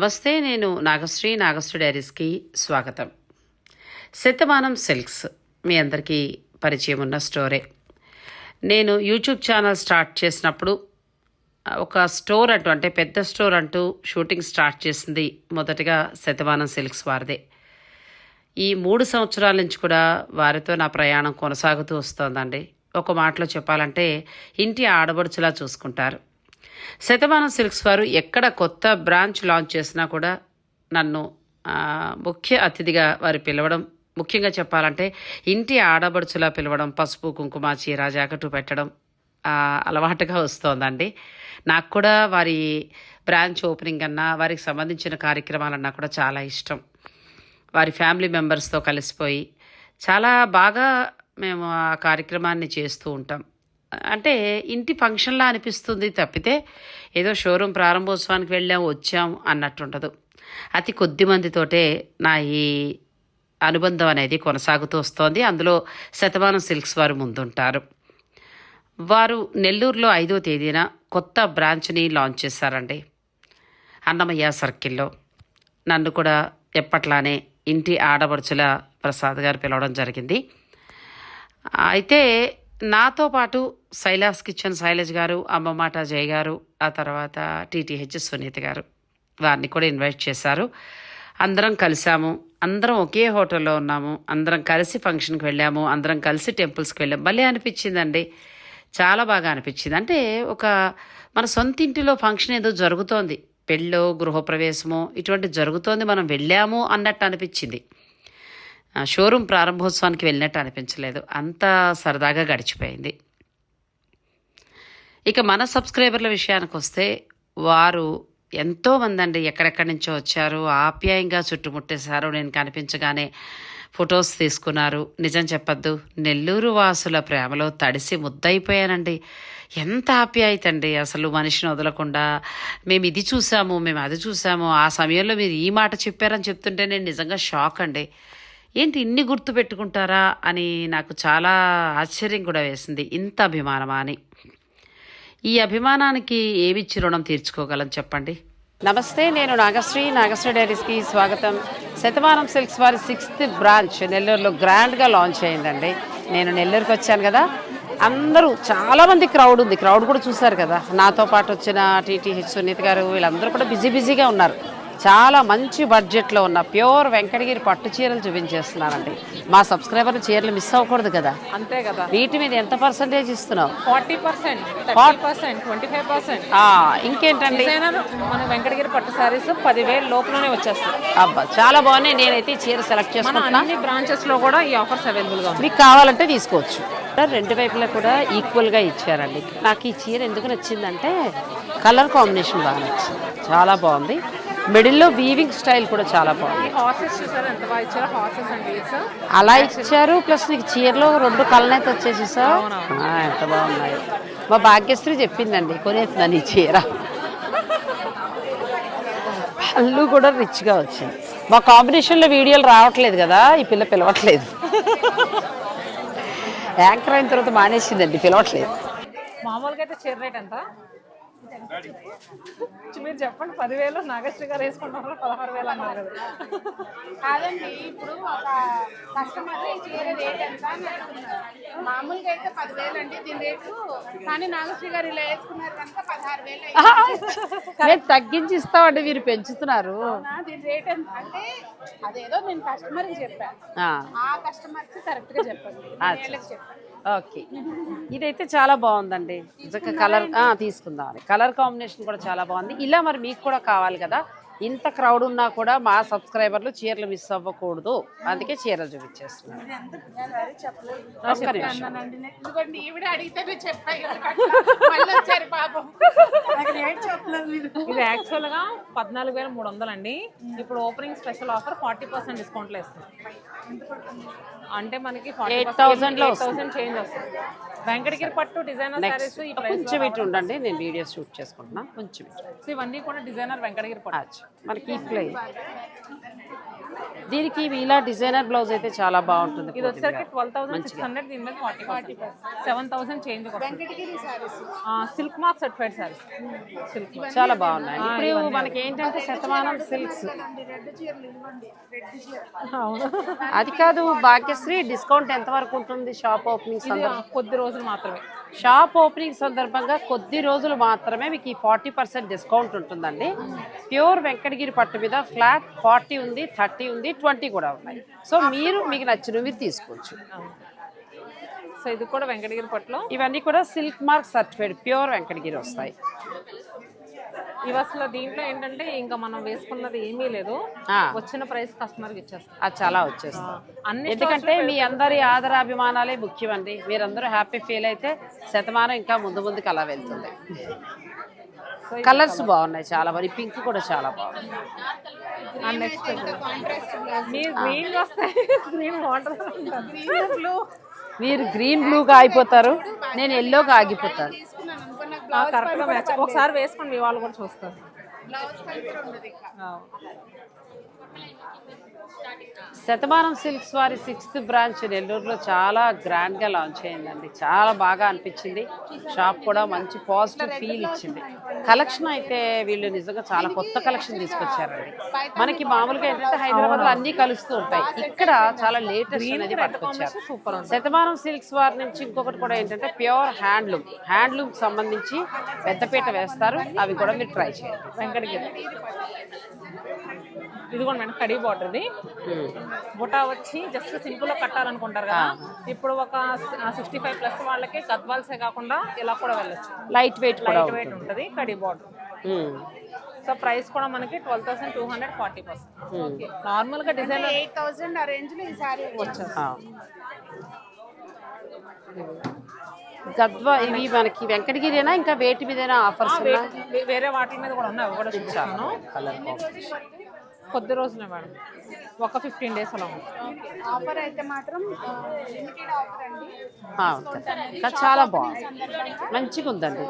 నమస్తే నేను నాగశ్రీ నాగశ్రీ డైరీస్కి స్వాగతం. శతమానం సిల్క్స్ మీ అందరికీ పరిచయం ఉన్న స్టోరే. నేను యూట్యూబ్ ఛానల్ స్టార్ట్ చేసినప్పుడు ఒక స్టోర్ అంటూ అంటే పెద్ద స్టోర్ అంటూ షూటింగ్ స్టార్ట్ చేసింది మొదటగా శతమానం సిల్క్స్ వారిదే. ఈ మూడు సంవత్సరాల నుంచి కూడా వారితో నా ప్రయాణం కొనసాగుతూ వస్తోందండి. ఒక మాటలో చెప్పాలంటే ఇంటి ఆడబడుచులా చూసుకుంటారు. శతమానం సిల్క్స్ వారు ఎక్కడ కొత్త బ్రాంచ్ లాంచ్ చేసినా కూడా నన్ను ముఖ్య అతిథిగా వారు పిలవడం ముఖ్యంగా చెప్పాలంటే ఇంటి ఆడబడుచులా పిలవడం పసుపు కుంకుమ చీర జాకెట్ పెట్టడం అలవాటుగా వస్తోందండి. నాకు కూడా వారి బ్రాంచ్ ఓపెనింగ్ అన్నా వారికి సంబంధించిన కార్యక్రమాలన్నా కూడా చాలా ఇష్టం. వారి ఫ్యామిలీ మెంబర్స్తో కలిసిపోయి చాలా బాగా మేము ఆ కార్యక్రమాన్ని చేస్తూ ఉంటాం. అంటే ఇంటి ఫంక్షన్లా అనిపిస్తుంది తప్పితే ఏదో షోరూమ్ ప్రారంభోత్సవానికి వెళ్ళాం వచ్చాం అన్నట్టుండదు. అతి కొద్ది మందితోటే నా ఈ అనుబంధం అనేది కొనసాగుతూ వస్తోంది. అందులో శతమానం సిల్క్స్ వారు ముందుంటారు. వారు నెల్లూరులో ఐదో తేదీన కొత్త బ్రాంచ్ని లాంచ్ చేశారండి. అన్నమయ్య సర్కిల్లో. నన్ను కూడా ఎప్పట్లానే ఇంటి ఆడపడుచుల ప్రసాద్ గారు పిలవడం జరిగింది. అయితే నాతో పాటు శైలాస్ కిచెన్ శైలజ్ గారు అమ్మమాట జయ గారు ఆ తర్వాత టీటీహెచ్ సునీత గారు వారిని కూడా ఇన్వైట్ చేశారు. అందరం కలిసాము అందరం ఒకే హోటల్లో ఉన్నాము. అందరం కలిసి ఫంక్షన్కి వెళ్ళాము. అందరం కలిసి టెంపుల్స్కి వెళ్ళాము. భలే అనిపించిందండి. చాలా బాగా అనిపించింది. అంటే ఒక మన సొంత ఇంటిలో ఫంక్షన్ ఏదో జరుగుతోంది. పెళ్ళో గృహప్రవేశమో ఇటువంటి జరుగుతోంది. మనం వెళ్ళాము అన్నట్టు అనిపించింది. షోరూమ్ ప్రారంభోత్సవానికి వెళ్ళినట్టు అనిపించలేదు. అంత సరదాగా గడిచిపోయింది. ఇక మన సబ్స్క్రైబర్ల విషయానికి వస్తే వారు ఎంతోమంది అండి ఎక్కడెక్కడి నుంచో వచ్చారు. ఆప్యాయంగా చుట్టుముట్టేశారు. నేను కనిపించగానే ఫొటోస్ తీసుకున్నారు. నిజం చెప్పద్దు నెల్లూరు వాసుల ప్రేమలో తడిసి ముద్దయిపోయానండి. ఎంత ఆప్యాయత అండి అసలు మనిషిని వదలకుండా. మేము ఇది చూసాము మేము అది చూసాము. ఆ సమయంలో మీరు ఈ మాట చెప్పారని చెప్తుంటే నేను నిజంగా షాక్ అండి. ఏంటి ఇన్ని గుర్తు పెట్టుకుంటారా అని నాకు చాలా ఆశ్చర్యం కూడా వేసింది. ఇంత అభిమానమా అని. ఈ అభిమానానికి ఏమిచ్చి రుణం తీర్చుకోగలం చెప్పండి? నమస్తే నేను నాగశ్రీ. నాగశ్రీ డైరీస్కి స్వాగతం. శతమానం సిల్క్స్ వారి సిక్స్త్ బ్రాంచ్ నెల్లూరులో గ్రాండ్గా లాంచ్ అయిందండి. నేను నెల్లూరుకి వచ్చాను కదా. అందరూ చాలామంది క్రౌడ్ ఉంది. క్రౌడ్ కూడా చూశారు కదా. నాతో పాటు వచ్చిన టీటీహెచ్ సునీత్ గారు వీళ్ళందరూ కూడా బిజీ బిజీగా ఉన్నారు. చాలా మంచి బడ్జెట్లో ఉన్న ప్యూర్ వెంకటగిరి పట్టు చీరలు చూపించేస్తున్నారండి. మా సబ్స్క్రైబర్లు చీరలు మిస్ అవ్వకూడదు కదా. అంతే కదా. వీటి మీద ఎంత పర్సంటేజ్ ఇస్తున్నావు? Forty percent twenty five percent. ఇంకేంటండి? మన వెంకటగిరి పట్టు సారీస్ పదివేల లోపలనే వచ్చేస్తాయి. అబ్బా చాలా బాగున్నాయి. నేనైతే ఈ చీర సెలెక్ట్ మన చేసుకుంటున్నా. అన్ని బ్రాంచెస్లో కూడా ఈ ఆఫర్స్ అవైలబుల్గా ఉన్నాయి మీకు కావాలంటే తీసుకోవచ్చు. రెండు వైపులా కూడా ఈక్వల్గా ఇచ్చారండి. నాకు ఈ చీర ఎందుకు నచ్చిందంటే కలర్ కాంబినేషన్ బాగా నచ్చింది. చాలా బాగుంది. మిడిల్లో వీవింగ్ స్టైల్ కూడా చాలా బాగుంది. అలా ఇచ్చారు ప్లస్ నీకు చీరలో రెండు కళ్ళనైతే వచ్చేసి సార్ ఎంత బాగున్నాయి. మా భాగ్యశ్రీ చెప్పిందండి కొనేస్తున్నాను ఈ చీర. పళ్ళు కూడా రిచ్గా వచ్చింది మా కాంబినేషన్లో వీడియోలు రావట్లేదు కదా ఈ పిల్ల పిలవట్లేదు. యాంకర్ అయిన తర్వాత మానేసిందండి పిలవట్లేదు. మామూలుగా అయితే చీర రేట్ ఎంత? మీరు చెప్పండి పదివేలు నాగశ్రీ గారు వేసుకుంటారు పదహారు వేలు అన్నారు కదా. కాదండి ఇప్పుడు ఒక కస్టమర్ ఈ చీర రేట్ ఎంత అని అడుగుతున్నారు మామూలుగా అయితే పదివేలు అండి దీని రేటు కానీ నాగశ్రీ గారు ఇలా వేసుకున్నారు కనుక పదహారు వేలు తగ్గించి ఇస్తామండి మీరు పెంచుతున్నారు? దీని రేట్ ఎంత? అంటే అదేదో నేను కస్టమర్కి చెప్పాను ఆ, కస్టమర్కి కరెక్ట్గా చెప్పండి. చెప్పాను. ఓకే. ఇదైతే చాలా బాగుందండి. నిజంగా కలర్ తీసుకుందాం కలర్ కాంబినేషన్ కూడా చాలా బాగుంది. ఇలా మరి మీకు కూడా కావాలి కదా? ఇంత క్రౌడ్ ఉన్నా కూడా మా సబ్స్క్రైబర్లు చీరలు మిస్ అవ్వకూడదు. అందుకే చీరలు చూపించేస్తున్నాను ఒక్క నిమిషం. అన్నానండి నేను. ఇదిగోండి ఈవిడ అడిగితే నేను చెప్పాను మళ్ళీ వచ్చారు పాపం నాకు రేట్ చెప్పలేదు మీరు. ఇది యాక్చువల్గా పద్నాలుగు వేల మూడు వందలు అండి. ఇప్పుడు opening special offer forty percent డిస్కౌంట్లో ఇస్తుంది అంటే మనకి 8,000 లో థౌసండ్ చేంజ్ వస్తుంది. వెంకటగిరి పట్టు డిజైనర్ సారీస్ కొంచెం ఇటు ఉండండి నేను వీడియో షూట్ చేసుకుంటున్నా. కొంచెం ఇటు. ఇవన్నీ కూడా డిజైనర్ వెంకటగిరి పట్టు. మనకి ఈ ప్లే. దీనికి ఇలా డిజైనర్ బ్లౌజ్ అయితే చాలా బాగుంటుంది ఇది వచ్చేసరికి ట్వెల్వ్ థౌసండ్ సిక్స్ హండ్రెడ్ దీని మీద forty seven thousand change saris silk mark certified sari silk చాలా బాగున్నాయి. ఇప్పుడు మనకి ఏంటంటే శతమానం సిల్క్స్ అది కాదు భాగ్యశ్రీ డిస్కౌంట్ ఎంత వరకు ఉంటుంది? షాప్ ఓపెనింగ్ కొద్ది రోజులు మాత్రమే. షాప్ ఓపెనింగ్ సందర్భంగా కొద్ది రోజులు మాత్రమే మీకు ఈ ఫార్టీ పర్సెంట్ డిస్కౌంట్ ఉంటుందండి. ప్యూర్ వెంకటగిరి పట్టు మీద ఫ్లాట్ ఫార్టీ ఉంది థర్టీ ఉంది ట్వంటీ కూడా ఉన్నాయి. సో మీరు మీకు నచ్చినవి తీసుకోవచ్చు. సో ఇది కూడా వెంకటగిరి పట్టులో? ఇవన్నీ కూడా silk mark certified pure Venkatagiri వస్తాయి. ఇవి అసలు దీంట్లో ఏంటంటే ఇంకా మనం వేసుకున్నది ఏమీ లేదు. వచ్చిన ప్రైస్ కస్టమర్కి ఇచ్చేస్తాం. అది చాలా వచ్చేస్తాయి అన్ని ఎందుకంటే మీ అందరి ఆదరాభిమానాలే ముఖ్యం అండి మీరందరూ హ్యాపీ ఫీల్ అయితే శతమానం ఇంకా ముందు ముందుకు అలా వెళ్తుంది. కలర్స్ బాగున్నాయి చాలా మరి పింక్ కూడా చాలా బాగుంది. నెక్స్ట్ కాంట్రాస్ట్ మీరు గ్రీన్ వస్తాయి గ్రీన్ వాటర్ బ్లూ మీరు గ్రీన్ బ్లూగా అయిపోతారు నేను ఎల్లోగా ఆగిపోతాను. తీసుకున్నాను అనుకో నాకు బ్లౌజ్ కరెక్ట్గా మ్యాచ్ ఒకసారి వేసుకోండి మీ వాళ్ళు కూడా చూస్తారు. శతమానం సిల్క్స్ వారి సిక్స్త్ బ్రాంచ్ నెల్లూరులో చాలా గ్రాండ్గా లాంచ్ అయిందండి. చాలా బాగా అనిపించింది. షాప్ కూడా మంచి పాజిటివ్ ఫీల్ ఇచ్చింది. కలెక్షన్ అయితే వీళ్ళు నిజంగా చాలా కొత్త కలెక్షన్ తీసుకొచ్చారండి. మనకి మామూలుగా ఏంటంటే హైదరాబాద్లో అన్నీ కలుస్తూ ఉంటాయి. ఇక్కడ చాలా లేటెస్ట్ అనేది పట్టుకొచ్చారు. సూపర్ శతమానం సిల్క్స్ వారి నుంచి ఇంకొకటి కూడా ఏంటంటే ప్యూర్ హ్యాండ్లూమ్. హ్యాండ్లూమ్ సంబంధించి పెద్దపీట వేస్తారు. అవి కూడా మీరు ట్రై చేయండి. వెంకటగిరి. ఇది కూడా మేడం కడీ బార్డర్ ఇది. బుటా వచ్చి జస్ట్ సింపుల్గా కట్టాలనుకుంటారు కదా. ఇప్పుడు ఒక సిక్స్టీ ఫైవ్ ప్లస్ వాళ్ళకి గద్వాల్సే కాకుండా ఇలా కూడా వెళ్ళొచ్చు. లైట్ వెయిట్ లైట్ వెయిట్ ఉంటుంది. కడీ బార్డర్. సో ప్రైస్ కూడా మనకి twelve thousand two hundred forty percent నార్మల్గా డిజైన్ ఎయిట్ థౌసండ్ ఆ రేంజ్లో ఈ సారీ. గద్వా ఇవి మనకి వెంకటగిరినా ఇంకా వేటి మీదైనా ఆఫర్స్ ఉన్నా వేరే వాటి మీద కూడా ఉన్నాయి కూడా కాంబినేషన్ కొద్ది రోజులే మేడం. ఒక ఫిఫ్టీన్ డేస్ అలా ఉంది ఆఫర్ అయితే మాత్రం లిమిటెడ్ ఆఫర్ అండి. చాలా బాగుంది. మంచిగా ఉందండి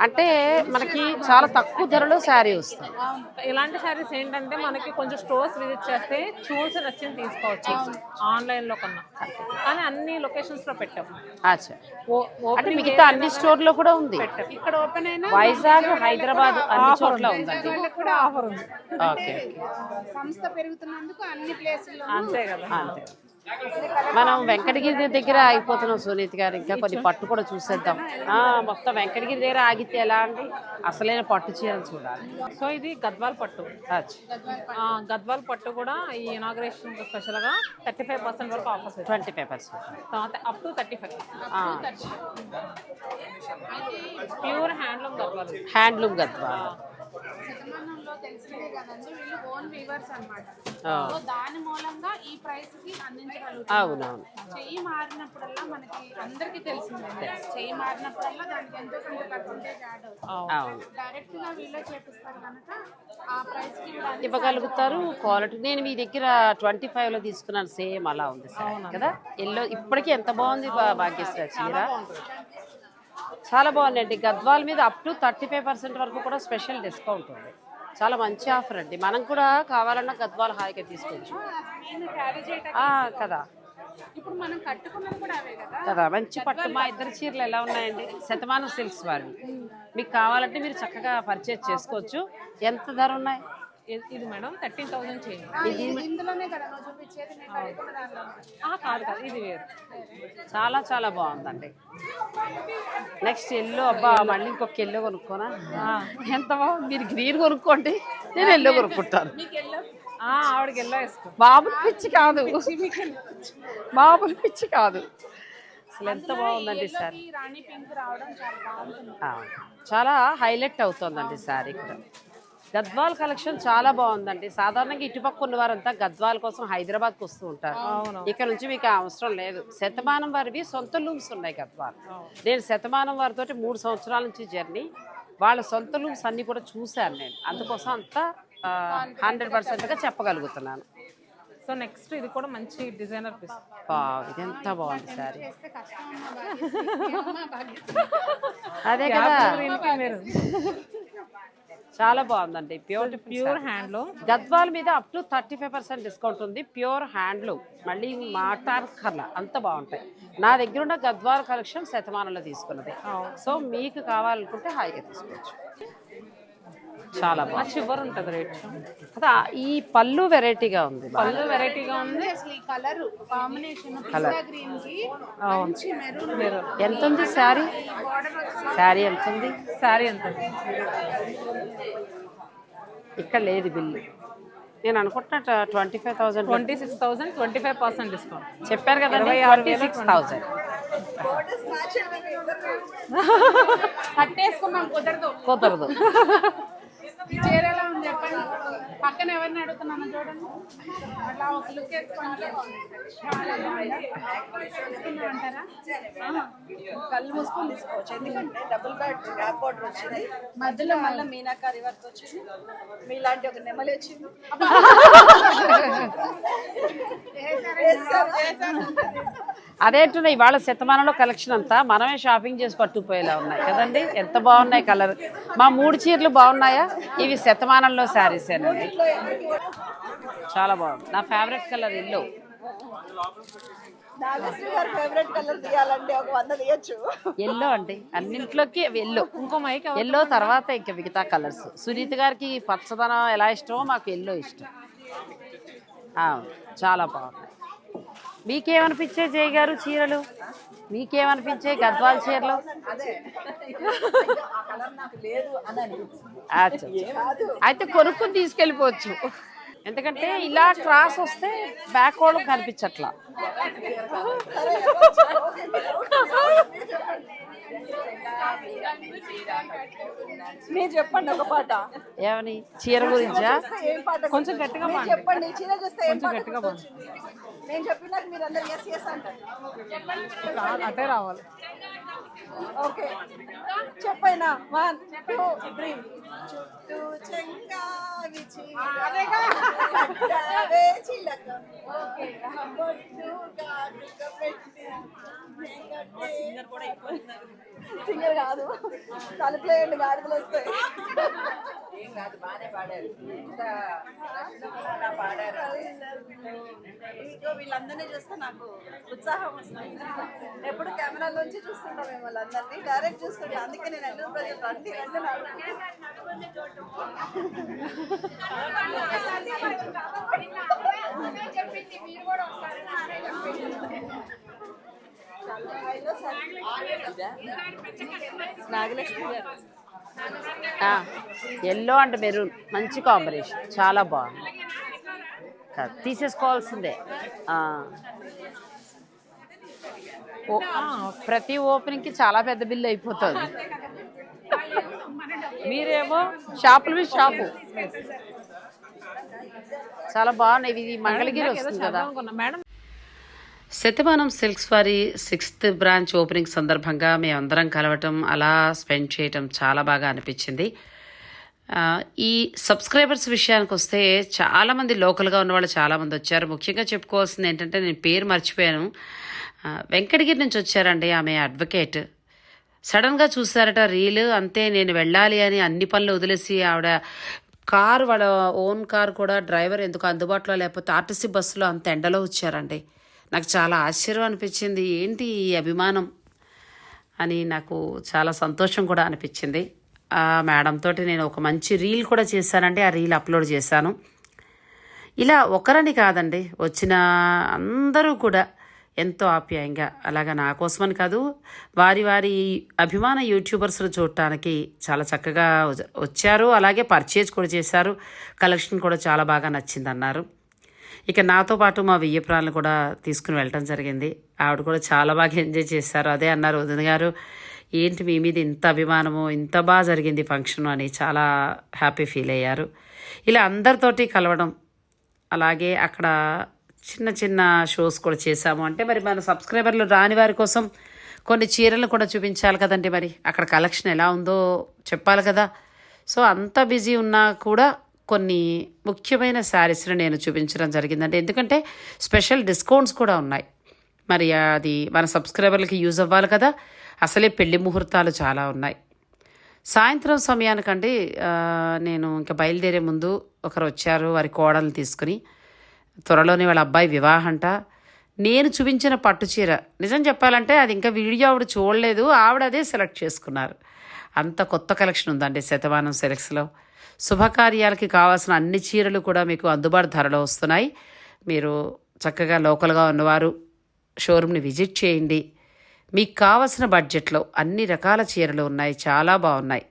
అంటే మనకి చాలా తక్కువ ధరలో శారీ వస్తుంది. ఇలాంటి శారీస్ ఏంటంటే మనకి కొంచెం స్టోర్స్ విజిట్ చేస్తే చూసి నచ్చింది తీసుకోవచ్చు. ఆన్లైన్లో కన్నా. కానీ అన్ని లొకేషన్స్లో పెట్టాం. అచ్చా. ఓ- ఓ- అంటే మిగతా అన్ని స్టోర్లో కూడా ఉంది. ఇక్కడ ఓపెన్ అయినా వైజాగ్ హైదరాబాద్ అన్ని చోట్ల ఉందండి. వాళ్ళకి కూడా ఆఫర్ ఉంది. ఓకే సంస్థ పెరుగుతున్నందుకు అన్ని ప్లేసుల్లో అంతే కదా. అంతే. మనం వెంకటగిరి దగ్గర ఆగిపోతున్నాం సునీత్ గారు. ఇంకా కొన్ని పట్టు కూడా చూసేద్దాం. మొత్తం వెంకటగిరి దగ్గర ఆగితే ఎలా అండి? అసలైన పట్టు చీరలు చూడాలి. సో ఇది గద్వాల్ పట్టు. గద్వాల్ పట్టు కూడా ఈ ఇనాగ్రేషన్ స్పెషల్గా థర్టీ ఫైవ్ పర్సెంట్ వరకు ఆఫర్స్ ట్వంటీ పేపర్స్ తర్వాత up to thirty five pure handloom Gadwal. Handloom Gadwal శతమానంలో కదండి వీళ్ళు ఓన్ వీవర్స్ అన్నమాట. ఆ. సో దాని మూలంగా ఈ ప్రైస్కి అవునవును. చెయ్యి మారినప్పుడల్లా మనకి అందరికీ తెలిసిందే. చెయ్యి మారినప్పుడల్లా దానికి ఎంతో కొంత పర్సెంటేజ్ యాడ్ అవుతుంది. అవును. డైరెక్ట్గా వీళ్ళే చేపిస్తారు కనుక ఆ ప్రైస్కి వీళ్ళు అన్ని ఇవ్వగలుగుతారు. క్వాలిటీ నేను మీ దగ్గర ట్వంటీ ఫైవ్లో తీసుకున్నాను. సేమ్ అలా ఉంది సార్. కదా? ఎల్లో ఇప్పటికీ ఎంత బాగుంది భాగ్యశ్రీ ఆ చీర? చాలా బాగుందండి గద్వాల మీద up to thirty five percent వరకు కూడా స్పెషల్ డిస్కౌంట్ ఉంది. చాలా మంచి ఆఫర్ అండి. మనం కూడా కావాలన్నా గద్వాల హాయిగా తీసుకోవచ్చు. ఇప్పుడు మనం కూడా అవే కదా? కదా మంచి పట్టు. మా ఇద్దరు చీరలు ఎలా ఉన్నాయండి? శతమానం సిల్క్స్ వారివి. మీకు కావాలంటే మీరు చక్కగా పర్చేజ్ చేసుకోవచ్చు. ఎంత ధర ఉన్నాయి? ఇది- మేడం థర్టీన్ థౌసండ్ చేయండి ఇందులోనే కదా చూపించేది కాదు కాదు ఇది వేరు. చాలా చాలా బాగుందండి. నెక్స్ట్ ఎల్లో అబ్బా మళ్ళీ ఇంకొక ఎల్లో కొనుక్కోనా? ఎంత బాగుంది. మీరు గ్రీన్ కొనుక్కోండి. నేను ఎల్లో కొనుక్కుంటాను. ఆవిడకి ఎల్లో వేసుకో. మామూలు పిచ్చి కాదు. మామూలు పిచ్చి కాదు. అసలు ఎంత బాగుందండి సార్. చాలా హైలైట్ అవుతుందండి శారీ కూడా. గద్వాల్ కలెక్షన్ చాలా బాగుందండి. సాధారణంగా ఇటుపక్క ఉన్న వారంతా గద్వాల్ కోసం హైదరాబాద్కి వస్తూ ఉంటారు. ఇక్కడ నుంచి మీకు ఆ అవసరం లేదు. శతమానం వారివి సొంత లూమ్స్ ఉన్నాయి గద్వాల్. నేను శతమానం వారితోటి మూడు సంవత్సరాల నుంచి జర్నీ. వాళ్ళ సొంత లూమ్స్ అన్ని కూడా చూశాను నేను. అందుకోసం అంతా హండ్రెడ్ పర్సెంట్గా చెప్పగలుగుతున్నాను. సో నెక్స్ట్ ఇది కూడా మంచి డిజైనర్ పీస్. ఇది ఎంత బాగుంది భాగ్యశ్రీ. అదే కదా. కి చాలా బాగుందండి. ప్యూర్ ప్యూర్ హ్యాండ్లూమ్ గద్వాల్ మీద up to thirty five percent discount ఉంది. ప్యూర్ హ్యాండ్లూమ్ మళ్ళీ మాట్లాడకర్లా అంత బాగుంటాయి. నా దగ్గర ఉన్న గద్వాల్ కలెక్షన్ శతమానంలో తీసుకున్నది. సో మీకు కావాలనుకుంటే హాయిగా తీసుకోవచ్చు. చాలా ఆ బాగుంది. చివరి ఉంటుంది రేట్ కదా ఈ పళ్ళు వెరైటీగా ఉంది. పళ్ళు వెరైటీగా ఉంది. అసలు ఈ కలర్ కాంబినేషన్ గ్రీన్కి మంచి మెరూన్ ఎంత ఉంది శారీ? శారీ ఎంత ఉంది? శారీ ఎంత ఇక్కడ లేదు బిల్లు నేను అనుకుంటున్నా twenty five thousand twenty six thousand twenty five percent discount చెప్పారు కదా ఇరవై ఆరు ట్వంటీ వేల సిక్స్ థౌసండ్ కట్టేసుకున్నాం కుదరదు కుదరదు ఈ చీర ఎలా ఉంది చెప్పండి పక్కన ఎవరిని అడుగుతున్నాను చూడండి అట్లా ఒక లుక్ వేసుకోండి? కళ్ళు మూసుకొని తీసుకోవచ్చు. ఎందుకంటే డబుల్ బెడ్ గ్యాప్ బార్డర్ వచ్చింది. మధ్యలో మళ్ళీ మీనాకారి వర్క్ వచ్చింది. మీలాంటి ఒక నెమలి వచ్చింది. అదేంటున్నాయి ఇవాళ శతమానంలో కలెక్షన్ అంతా మనమే షాపింగ్ చేసి పట్టుకుపోయేలా ఉన్నాయి. కదండి? ఎంత బాగున్నాయి కలర్ మా మూడు చీరలు బాగున్నాయా? ఇవి శతమానంలో శారీస్ అండి చాలా బాగుంది. నా ఫేవరెట్ కలర్ ఇల్లు నాగశ్రీ గారి ఫేవరెట్ కలర్ తీయాలంటే ఒక వంద తీయచ్చు. ఎల్లో అండి. అన్నింట్లోకి ఎల్లో ఇంకో మైక్ ఎల్లో తర్వాత ఇంకా మిగతా కలర్స్ సునీత గారికి పచ్చదనం ఎలా ఇష్టమో మాకు ఎల్లో ఇష్టం. చాలా బాగున్నాయి మీకేమనిపించే జయ గారు చీరలు? మీకేమనిపించే గద్వాల్ చీరలు? అయితే కొనుక్కుని తీసుకెళ్ళిపోవచ్చు. ఎందుకంటే ఇలా క్రాస్ వస్తే బ్యాక్ వాళ్ళకి కనిపించట్లా. మీరు చెప్పండి ఒక పాట. ఏమని? చీర గురించా? ఏం పాట కొంచెం గట్టిగా. చెప్పండి చీర చూస్తే ఏం పాట గట్టిగా గుర్తొచ్చింది? నేను చెప్పినాక మీరు అందరు ఎస్ ఎస్ అంటారు అటే రావాలి. ఓకే. చెప్పైనా. వన్ టూ త్రీ చుట్టూ చెంగావి చీరవే చిలక. బొట్టు గాడుక పెట్టి సింగర్ కాదు. తలుపులో ఎండు గాడుపులు వస్తాయి. ఏం కాదు బాగానే పాడారు. ఇదిగో వీళ్ళందరినీ చూస్తే నాకు ఉత్సాహం వస్తుంది. ఎప్పుడు కెమెరాలోంచి చూస్తుంటాం మేము వాళ్ళందరినీ. డైరెక్ట్ చూస్తుంటాం అందుకే నేను ఎన్నో ప్రజలు రండి రండి. చెప్పింది మీరు కూడా ఒకసారి Nagalakshmi garu. Yellow and maroon మంచి కాంబినేషన్ చాలా బాగుంది. తీసేసుకోవాల్సిందే. ప్రతి ఓపెనింగ్కి చాలా పెద్ద బిల్లు అయిపోతుంది. మీరేమో షాపుల షాపు. చాలా బాగున్నాయి. ఇది మంగళగిరి వస్తుంది కదా. మేడం శతమానం సిల్క్స్ వారి సిక్స్త్ బ్రాంచ్ ఓపెనింగ్ సందర్భంగా మేమందరం కలవటం అలా స్పెండ్ చేయటం చాలా బాగా అనిపించింది. ఈ సబ్స్క్రైబర్స్ విషయానికి వస్తే చాలామంది లోకల్గా ఉన్న వాళ్ళు చాలామంది వచ్చారు. ముఖ్యంగా చెప్పుకోవాల్సింది ఏంటంటే నేను పేరు మర్చిపోయాను. వెంకటగిరి నుంచి వచ్చారండి ఆమె అడ్వకేట్ సడన్గా చూసారట రీల్ అంతే నేను వెళ్ళాలి అని అన్ని పనులు వదిలేసి ఆవిడ కారు వాళ్ళ ఓన్ కార్ కూడా డ్రైవర్ ఎందుకు అందుబాటులో లేకపోతే ఆర్టీసీ బస్సులో అంత ఎండలో వచ్చారండి. నాకు చాలా ఆశ్చర్యం అనిపించింది. ఏంటి ఈ అభిమానం? అని నాకు చాలా సంతోషం కూడా అనిపించింది. ఆ మేడం తోటి నేను ఒక మంచి రీల్ కూడా చేశానండి. ఆ రీల్ అప్లోడ్ చేశాను. ఇలా ఒకరని కాదండి వచ్చిన అందరూ కూడా ఎంతో ఆప్యాయంగా అలాగా నా కోసమని కాదు వారి వారి అభిమాన యూట్యూబర్స్ను చూడటానికి చాలా చక్కగా వచ్చారు. అలాగే పర్చేజ్ కూడా చేశారు. కలెక్షన్ కూడా చాలా బాగా నచ్చిందన్నారు. ఇక నాతో పాటు మా వియ్యపురాలను కూడా తీసుకుని వెళ్ళటం జరిగింది. ఆవిడ కూడా చాలా బాగా ఎంజాయ్ చేశారు. అదే అన్నారు వదిన గారు ఏంటి మీ మీద ఇంత అభిమానము ఇంత బాగా జరిగింది ఫంక్షన్ అని చాలా హ్యాపీ ఫీల్ అయ్యారు. ఇలా అందరితోటి కలవడం అలాగే అక్కడ చిన్న చిన్న షోస్ కూడా చేశాము. అంటే మరి మన సబ్స్క్రైబర్లు రాని వారి కోసం కొన్ని చీరలు కూడా చూపించాలి కదండి మరి. అక్కడ కలెక్షన్ ఎలా ఉందో చెప్పాలి కదా. సో అంత బిజీ ఉన్నా కూడా కొన్ని ముఖ్యమైన శారీస్ని నేను చూపించడం జరిగిందండి. ఎందుకంటే స్పెషల్ డిస్కౌంట్స్ కూడా ఉన్నాయి. మరి అది మన సబ్స్క్రైబర్లకి యూజ్ అవ్వాలి కదా. అసలే పెళ్ళి ముహూర్తాలు చాలా ఉన్నాయి. సాయంత్రం సమయానికండి నేను ఇంకా బయలుదేరే ముందు ఒకరు వచ్చారు వారి కోడలు తీసుకుని. త్వరలోనే వాళ్ళ అబ్బాయి వివాహంట. నేను చూపించిన పట్టు చీర నిజం చెప్పాలంటే అది ఇంకా వీడియో ఆవిడ చూడలేదు ఆవిడ అదే సెలెక్ట్ చేసుకున్నారు. అంత కొత్త కలెక్షన్ ఉందండి శతమానం సెలెక్స్లో. శుభకార్యాలకి కావాల్సిన అన్ని చీరలు కూడా మీకు అందుబాటు ధరలో వస్తున్నాయి. మీరు చక్కగా లోకల్గా ఉన్నవారు షోరూమ్ని విజిట్ చేయండి. మీకు కావలసిన బడ్జెట్లో అన్ని రకాల చీరలు ఉన్నాయి. చాలా బాగున్నాయి.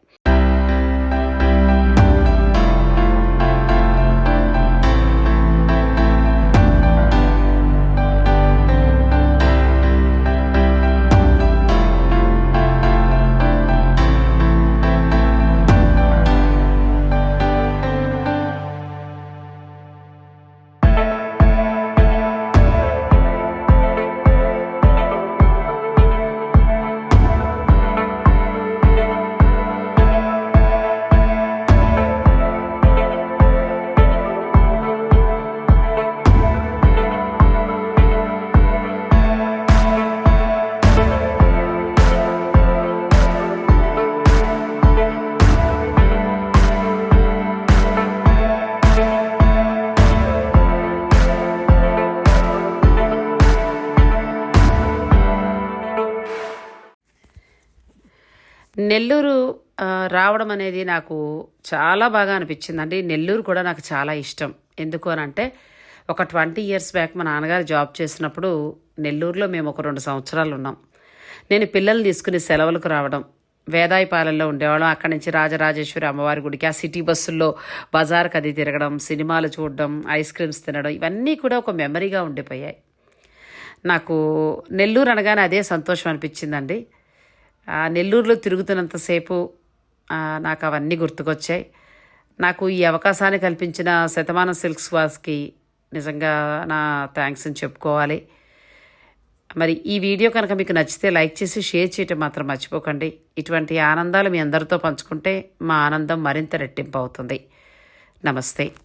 నెల్లూరు రావడం అనేది నాకు చాలా బాగా అనిపించింది. అండి నెల్లూరు కూడా నాకు చాలా ఇష్టం. ఎందుకు అని అంటే ఒక ట్వంటీ ఇయర్స్ బ్యాక్ మా నాన్నగారు జాబ్ చేసినప్పుడు నెల్లూరులో మేము ఒక రెండు సంవత్సరాలు ఉన్నాం. నేను పిల్లల్ని తీసుకుని సెలవులకు రావడం వేదాయపాలెంలో ఉండేవాళ్ళం. అక్కడి నుంచి రాజరాజేశ్వరి అమ్మవారి గుడికి ఆ సిటీ బస్సుల్లో బజార్కి అది తిరగడం సినిమాలు చూడడం ఐస్ క్రీమ్స్ తినడం ఇవన్నీ కూడా ఒక మెమరీగా ఉండిపోయాయి. నాకు నెల్లూరు అనగానే అదే సంతోషం అనిపించిందండి. అండి నెల్లూరులో తిరుగుతున్నంతసేపు నాకు అవన్నీ గుర్తుకొచ్చాయి. నాకు ఈ అవకాశాన్ని కల్పించిన శతమానం సిల్క్స్ వాస్కి నిజంగా నా థ్యాంక్స్ అని చెప్పుకోవాలి. మరి ఈ వీడియో కనుక మీకు నచ్చితే లైక్ చేసి షేర్ చేయటం మాత్రం మర్చిపోకండి. ఇటువంటి ఆనందాలు మీ అందరితో పంచుకుంటే మా ఆనందం మరింత రెట్టింపు అవుతుంది నమస్తే.